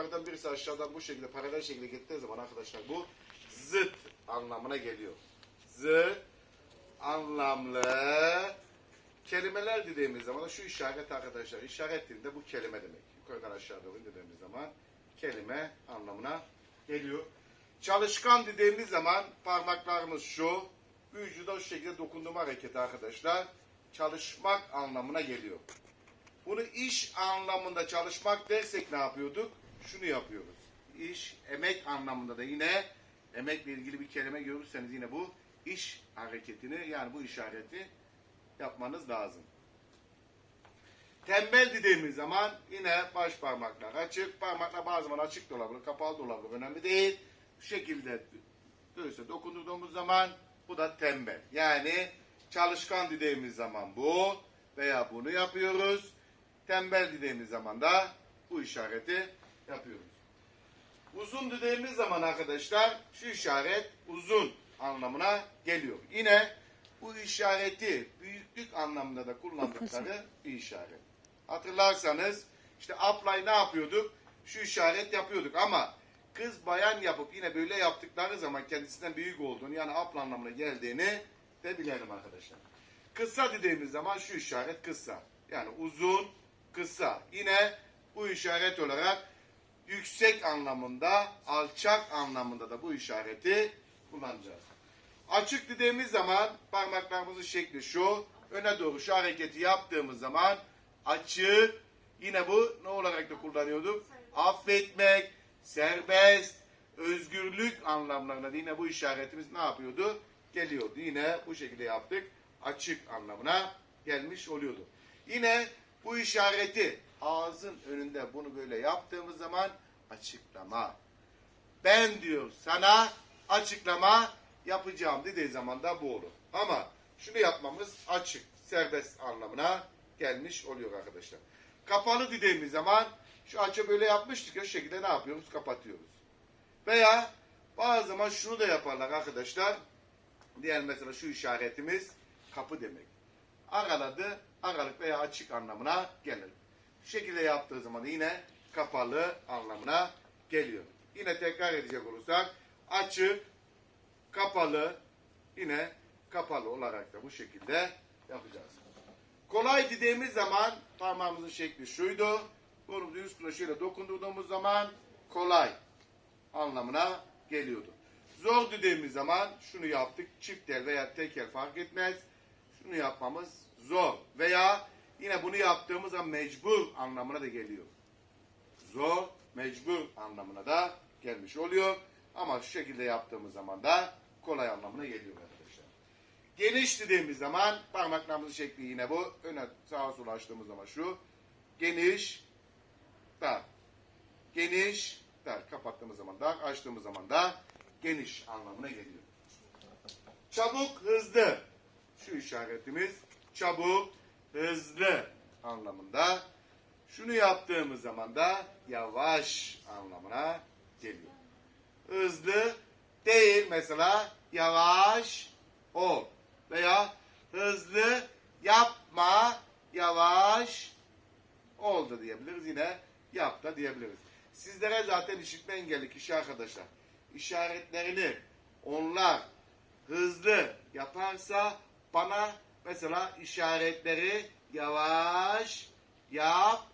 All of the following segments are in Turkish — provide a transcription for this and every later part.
yukarıdan birisi aşağıdan bu şekilde paralel şekilde gittiği zaman arkadaşlar bu zıt anlamına geliyor. Zıt anlamlı kelimeler dediğimiz zaman da şu işaret arkadaşlar. İşaret dilinde bu kelime demek. Yukarıdan aşağı doğru dediğimiz zaman kelime anlamına geliyor. Çalışkan dediğimiz zaman parmaklarımız şu. Vücuda şu şekilde dokunduğum hareketi arkadaşlar. Çalışmak anlamına geliyor. Bunu iş anlamında çalışmak dersek ne yapıyorduk? Şunu yapıyoruz. İş, emek anlamında da yine emekle ilgili bir kelime görürseniz yine bu iş hareketini yani bu işareti yapmanız lazım. Tembel dediğimiz zaman yine baş parmaklar açık. Parmaklar bazı zaman açık da olabilir, kapalı da olabilir. Önemli değil. Bu şekilde göğüse dokundurduğumuz zaman bu da tembel. Yani çalışkan dediğimiz zaman bu veya bunu yapıyoruz. Tembel dediğimiz zaman da bu işareti yapıyoruz. Uzun dediğimiz zaman arkadaşlar şu işaret uzun anlamına geliyor. Yine bu işareti büyüklük anlamında da kullandıkları bir işaret. Hatırlarsanız işte apply ne yapıyorduk? Şu işaret yapıyorduk ama kız bayan yapıp yine böyle yaptıkları zaman kendisinden büyük olduğunu yani apply anlamına geldiğini de bilelim arkadaşlar. Kısa dediğimiz zaman şu işaret kısa. Yani uzun, kısa. Yine bu işaret olarak yüksek anlamında, alçak anlamında da bu işareti kullanacağız. Açık dediğimiz zaman parmaklarımızın şekli şu. Öne doğru şu hareketi yaptığımız zaman açık. Yine bu ne olarak da kullanıyorduk? Affetmek, serbest, özgürlük anlamlarına yine bu işaretimiz ne yapıyordu? Geliyordu. Yine bu şekilde yaptık. Açık anlamına gelmiş oluyordu. Yine bu işareti ağzın önünde bunu böyle yaptığımız zaman açıklama. Ben diyor sana açıklama yapacağım dediği zaman da bu olur. Ama şunu yapmamız açık, serbest anlamına gelmiş oluyor arkadaşlar. Kapalı dediğimiz zaman şu açı böyle yapmıştık ya şu şekilde ne yapıyoruz? Kapatıyoruz. Veya bazı zaman şunu da yaparlar arkadaşlar. Diğer mesela şu işaretimiz kapı demek. Araladı, aralık veya açık anlamına gelir. Şu şekilde yaptığı zaman yine kapalı anlamına geliyor. Yine tekrar edecek olursak açık, kapalı, yine kapalı olarak da bu şekilde yapacağız. Kolay dediğimiz zaman parmağımızın şekli şuydu. Burnumuzu yüz kula şöyle dokundurduğumuz zaman kolay anlamına geliyordu. Zor dediğimiz zaman şunu yaptık. Çift el veya tek el fark etmez. Şunu yapmamız zor. Veya yine bunu yaptığımız zaman mecbur anlamına da geliyor. Zor, mecbur anlamına da gelmiş oluyor. Ama şu şekilde yaptığımız zaman da kolay anlamına geliyor arkadaşlar. Geniş dediğimiz zaman parmaklarımızın şekli yine bu. Öne sağa sola açtığımız zaman şu. Geniş, dar. Geniş, dar. Kapattığımız zaman dar, açtığımız zaman da geniş anlamına geliyor. Çabuk, hızlı. Şu işaretimiz çabuk, hızlı anlamında. Şunu yaptığımız zaman da yavaş anlamına geliyor. Hızlı değil mesela yavaş ol veya hızlı yapma yavaş ol da diyebiliriz. Yine yap da diyebiliriz. Sizlere zaten işitme engelli kişi arkadaşlar işaretlerini onlar hızlı yaparsa bana mesela işaretleri yavaş yap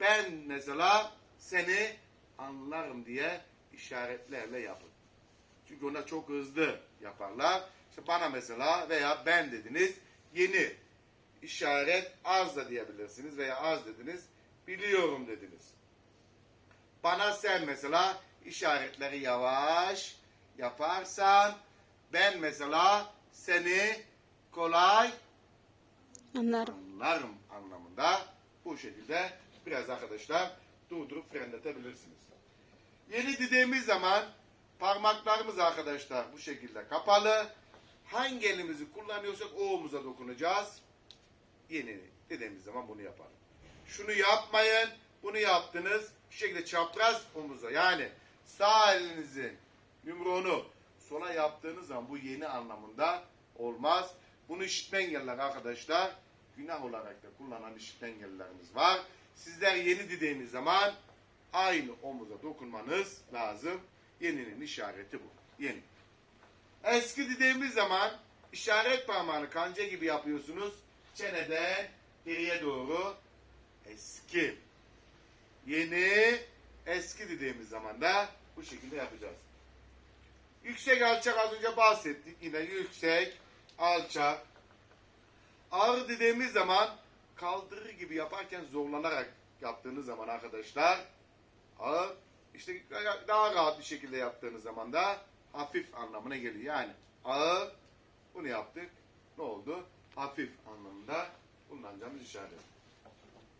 ben mesela seni anlarım diye işaretlerle yapın. Çünkü onlar çok hızlı yaparlar. İşte bana mesela veya ben dediniz yeni işaret az da diyebilirsiniz veya az dediniz biliyorum dediniz. Bana sen mesela işaretleri yavaş yaparsan ben mesela seni kolay Anlarım. anlarım anlamında bu şekilde biraz arkadaşlar durdurup frenletebilirsiniz. Yeni dediğimiz zaman parmaklarımız arkadaşlar bu şekilde kapalı. Hangi elimizi kullanıyorsak o omuza dokunacağız. Yeni dediğimiz zaman bunu yapalım. Şunu yapmayın. Bunu yaptınız. Şu şekilde çapraz omuza yani sağ elinizin yumruğunu sola yaptığınız zaman bu yeni anlamında olmaz. Bunu işitme engelliler arkadaşlar günah olarak da kullanan işitme engellilerimiz var. Sizler yeni dediğimiz zaman aynı omuza dokunmanız lazım. Yeninin işareti bu. Yeni. Eski dediğimiz zaman işaret parmağını kanca gibi yapıyorsunuz. Çeneden geriye doğru eski. Yeni eski dediğimiz zaman da bu şekilde yapacağız. Yüksek alçak az önce bahsettik. Yine yüksek, alçak. Ağır dediğimiz zaman kaldırır gibi yaparken zorlanarak yaptığınız zaman arkadaşlar ağır işte daha rahat bir şekilde yaptığınız zaman da hafif anlamına geliyor. Yani ağır bunu yaptık. Ne oldu? Hafif anlamında kullanacağımız işaret.